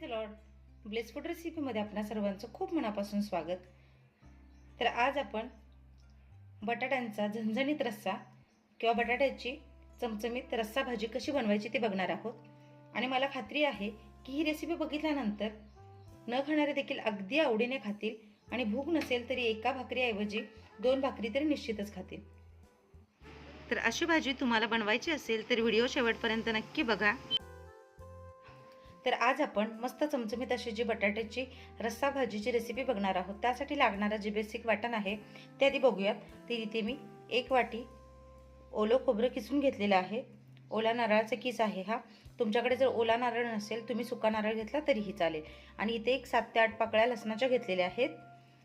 The Lord ब्लेसफूड रेसिपीमध्ये आपणा सर्वांचं खूप मनापासून स्वागत. तर आज आपण बटाट्यांचा झणझणीत रस्सा किंवा बटाट्याची चमचमीत रस्सा भाजी कशी बनवायची ते बघणार आहोत. आणि मला खात्री आहे की ही रेसिपी बघितल्यानंतर न खाणारे देखील अगदी आवडीने खातील आणि भूक नसेल तरी एका भाकरीऐवजी दोन भाकरी तरी निश्चितच खातील. तर अशी भाजी तुम्हाला बनवायची असेल तर व्हिडिओ शेवटपर्यंत नक्की बघा. तर आज आपण मस्त चमचमीत अशी जी बटाट्याची रस्सा भाजीची रेसिपी बघणार आहोत. त्यासाठी लागणारं जे बेसिक वाटण आहे ते आधी बघूयात. ती इथे मी एक वाटी ओलं खोबरं किसून घेतलेलं आहे. ओला नारळाचा किस आहे हा. तुमच्याकडे जर ओला नारळ नसेल तुम्ही सुका नारळ घेतला तरीही चालेल. आणि इथे एक सात ते आठ पाकळ्या लसणाच्या घेतलेल्या आहेत.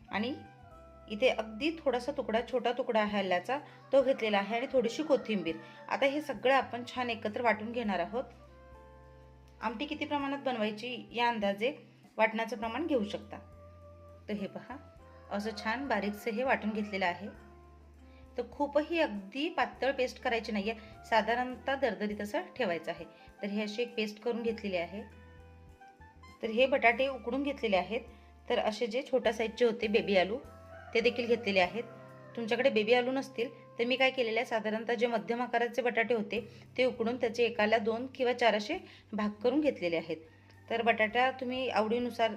आणि इथे अगदी थोडासा तुकडा छोटा तुकडा आहे हल्ल्याचा तो घेतलेला आहे. आणि थोडीशी कोथिंबीर. आता हे सगळं आपण छान एकत्र वाटून घेणार आहोत. आमटी किती प्रमाणात बनवायची या अंदाजे वाटणाचं प्रमाण घेऊ शकता. तर हे पहा असं छान बारीकसं हे वाटून घेतलेलं आहे. तर खूपही अगदी पातळ पेस्ट करायची नाही आहे साधारणतः दरदरीत असं ठेवायचं आहे. तर हे अशी एक पेस्ट करून घेतलेली आहे. तर हे बटाटे उकडून घेतलेले आहेत. तर असे जे छोट्या साईजचे होते बेबी आलू ते देखील घेतलेले आहेत. तुमच्याकडे बेबी आलू नसतील तर मी काय केलेलं आहे साधारणतः जे मध्यम आकाराचे बटाटे होते ते उकडून त्याचे एकाला दोन किंवा चार असे भाग करून घेतलेले आहेत. तर बटाटा तुम्ही आवडीनुसार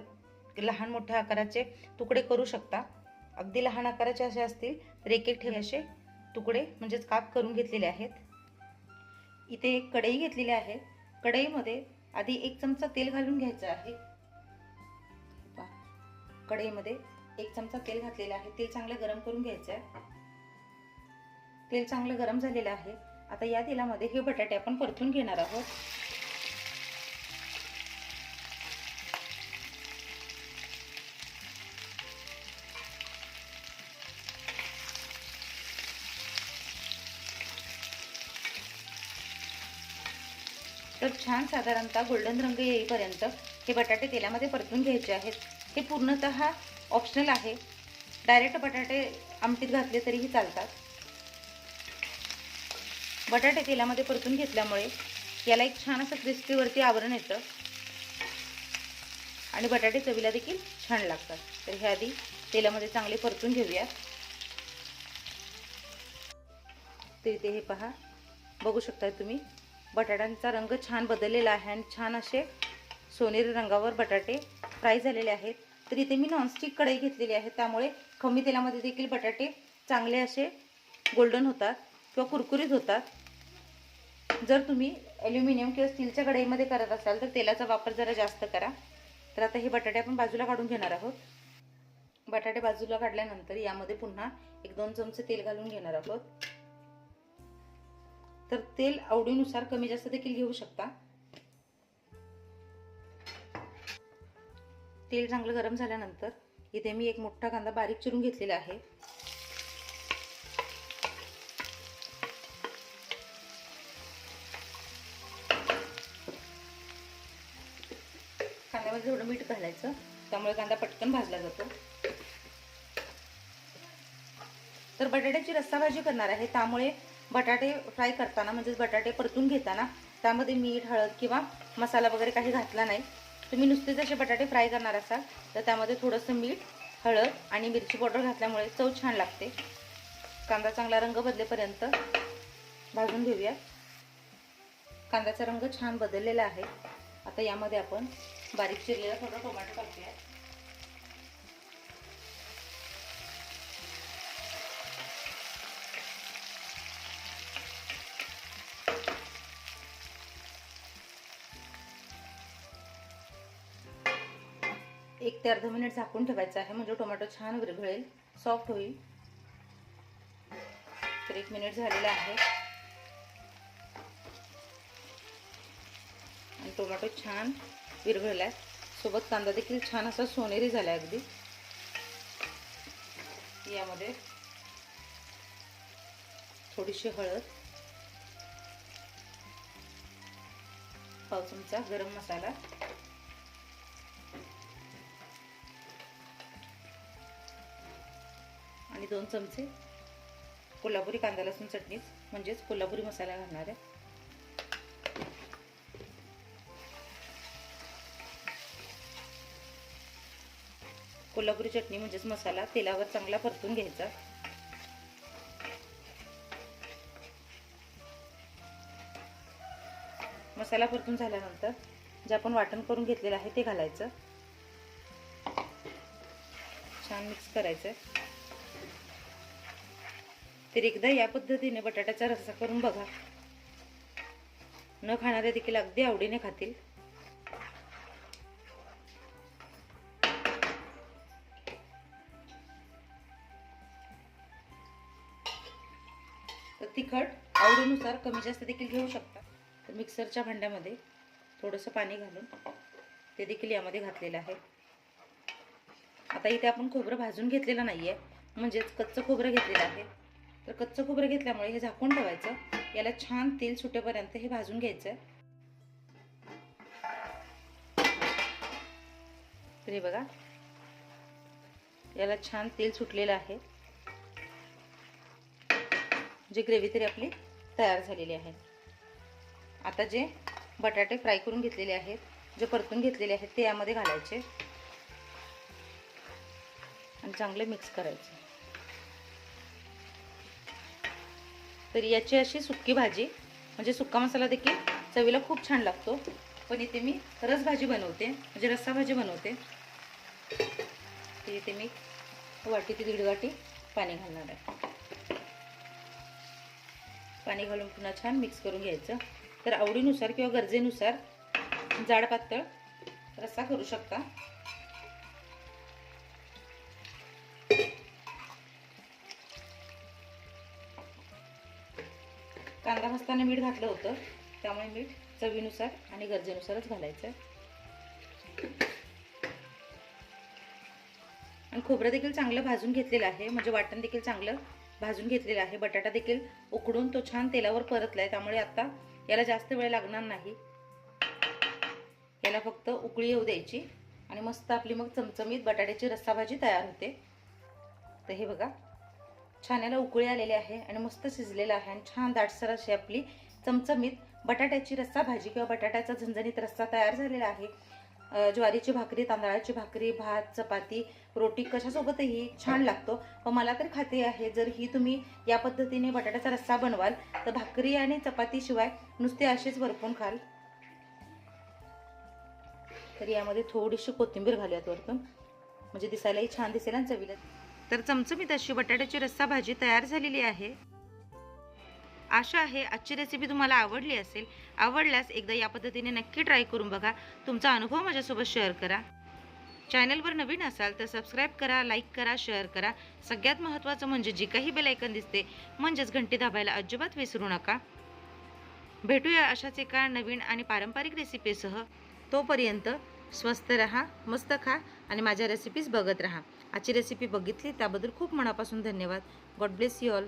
लहान मोठ्या आकाराचे तुकडे करू शकता. अगदी लहान आकाराचे असे असतील तर एक एक ठेवे असे तुकडे म्हणजेच काप करून घेतलेले आहेत. इथे एक कढई घेतलेली आहे. कढईमध्ये आधी एक चमचा तेल घालून घ्यायचं आहे. कढईमध्ये एक चमचा तेल घातलेलं आहे. तेल चांगलं गरम करून घ्यायचं आहे. तेल चांगलं गरम झालेलं आहे. आता या तेलामध्ये हे बटाटे आपण परतून घेणार आहोत. तर छान साधारणतः गोल्डन रंग येईपर्यंत हे बटाटे तेलामध्ये परतून घ्यायचे आहेत. हे पूर्णतः ऑप्शनल आहे. डायरेक्ट बटाटे आमटीत घातले तरीही चालतात. बटाटे तेलामध्ये परतून घेतल्यामुळे याला एक छान असं क्रिस्पीवरती आवरण येतं. आणि बटाटे चवीला देखील छान लागतात. तर हे आधी तेलामध्ये चांगले परतून घेऊया तर इथे हे पहा. बघू शकता तुम्ही बटाट्यांचा रंग छान बदललेला आहे आणि छान असे सोनेरी रंगावर बटाटे फ्राय झालेले आहेत. तर इथे मी नॉनस्टिक कढई घेतलेली आहे त्यामुळे कमी तेलामध्ये देखील बटाटे चांगले असे गोल्डन होतात. किंवा कुरकुरीत होतात. जर तुम्ही ॲल्युमिनियम किंवा स्टीलच्या कढईमध्ये करत असाल तर तेलाचा वापर जरा जास्त करा. तर आता हे बटाटे आपण बाजूला काढून घेणार आहोत. बटाटे बाजूला काढल्यानंतर यामध्ये पुन्हा एक दोन चमचे तेल घालून घेणार आहोत. तर तेल आवडीनुसार कमी जास्त देखील घेऊ शकता. तेल चांगलं गरम झाल्यानंतर इथे मी एक मोठा कांदा बारीक चिरून घेतलेला आहे. कांद्यामध्ये थोडं मीठ घालायचं त्यामुळे कांदा पटकन भाजला जातो. तर बटाट्याची रस्सा भाजी करणार आहे. त्यामुळे बटाटे फ्राय करताना म्हणजेच बटाटे परतून घेताना त्यामध्ये मीठ हळद किंवा मसाला वगैरे काही घातला नाही. तुम्ही नुसते जसे बटाटे फ्राय करणार असाल तर त्यामध्ये थोडंसं मीठ हळद आणि मिरची पावडर घातल्यामुळे चव छान लागते. कांदा चांगला रंग बदलेपर्यंत भाजून घेऊया. कांद्याचा रंग छान बदललेला आहे. आता यामध्ये आपण बारीक चिरलेला थोडा टोमॅटो टाकूया. एक ते अर्धा मिनिट झाकून ठेवायचं आहे म्हणजे टोमॅटो छान विरघळेल सॉफ्ट होईल. तर एक मिनिट झालेलं आहे. आणि टोमॅटो छान विरघळला आहे सोबत कांदा देखील छान असा सोनेरी झाला आहे अगदी. यामध्ये थोडीशी हळद पाव चमचा गरम मसाला आणि दोन चमचे कोल्हापुरी कांदा लसूण चटणीच म्हणजेच कोल्हापुरी मसाला घालणार आहे. कोल्हापुरी चटणी म्हणजेच मसाला तेलावर चांगला परतून घ्यायचा. मसाला परतून झाल्यानंतर जे आपण वाटण करून घेतलेलं आहे ते घालायचं. छान मिक्स करायचं तर एकदा या पद्धतीने बटाट्याचा रस्सा करून बघा. न खाणारे देखील अगदी आवडीने खातील. तिखट आवडीनुसार कमी जास्त देखील घेऊ शकता. तर मिक्सरच्या भांड्यामध्ये थोडंसं पाणी घालून ते देखील यामध्ये घातलेलं आहे. आता इथे आपण खोबरं भाजून घेतलेलं नाही आहे म्हणजेच कच्चं खोबरं घेतलेलं आहे. तर कच्चं खोबरं घेतल्यामुळे हे झाकून ठेवायचं. याला छान तेल सुटेपर्यंत हे भाजून घ्यायचं. तर हे बघा याला छान तेल सुटलेलं आहे. जी ग्रेव्ही तरी आपली तयार झालेली आहे. आता जे बटाटे फ्राय करून घेतलेले आहेत जे परतून घेतलेले आहेत ते यामध्ये घालायचे आणि चांगले मिक्स करायचे. तर याची अशी सुक्की भाजी म्हणजे सुक्का मसाला देखील चवीला खूप छान लागतो. पण इथे मी रस भाजी बनवते म्हणजे रस्सा भाजी बनवते. तर इथे मी वाटी ते दीड वाटी पाणी घालणार आहे. पाणी घालून पुन्हा छान मिक्स करून घ्यायचं. तर आवडीनुसार किंवा गरजेनुसार जाड पातळ रस्सा करू शकता. कांदा भाजताना मीठ घातलं होतं. त्यामुळे मीठ चवीनुसार आणि गरजेनुसारच घालायचं आणि खोबरं देखील चांगलं भाजून घेतलेलं आहे. म्हणजे वाटण देखील चांगलं भाजून घेतलेला आहे. बटाटा देखील उकडून तो छान तेलावर परतला आहे त्यामुळे आता याला जास्त वेळ लागणार नाही. याला फक्त उकळी येऊ द्यायची. आणि मस्त आपली मग चमचमीत बटाट्याची रस्सा भाजी तयार होते. तर हे बघा छान याला उकळी आलेली आहे आणि मस्त शिजलेलं आहे. आणि छान दाटसर अशी आपली चमचमीत बटाट्याची रस्सा भाजी किंवा बटाट्याचा झणझणीत रस्सा तयार झालेला आहे. ज्वारीची भाकरी तांदळाची भाकरी भात चपाती रोटी कशासोबतही छान लागतो. व मला तर खात्री आहे जर ही तुम्ही या पद्धतीने बटाट्याचा रस्सा बनवाल तर भाकरी आणि चपातीशिवाय नुसते असेच वरपून खाल. तर यामध्ये थोडीशी कोथिंबीर घालूयात वरतून. म्हणजे दिसायलाही छान दिसेल आणि चवीला. तर चमचमीत अशी बटाट्याची रस्सा भाजी तयार झालेली आहे. आशा आहे आजची रेसिपी तुम्हाला आवडली असेल आवडल्यास एकदा या पद्धतीने नक्की ट्राय करून बघा. तुमचा अनुभव माझ्यासोबत शेअर करा. चॅनलवर नवीन असाल तर सबस्क्राईब करा लाईक करा शेअर करा. सगळ्यात महत्त्वाचं म्हणजे जी काही बेलायकन दिसते म्हणजेच घंटी दाबायला अजिबात विसरू नका. भेटूया अशाच एका नवीन आणि पारंपरिक रेसिपीसह तोपर्यंत स्वस्त रहा मस्त खा आणि माझ्या रेसिपीज बघत रहा. आजची रेसिपी बघितली त्याबद्दल खूप मनापासून धन्यवाद. God bless you all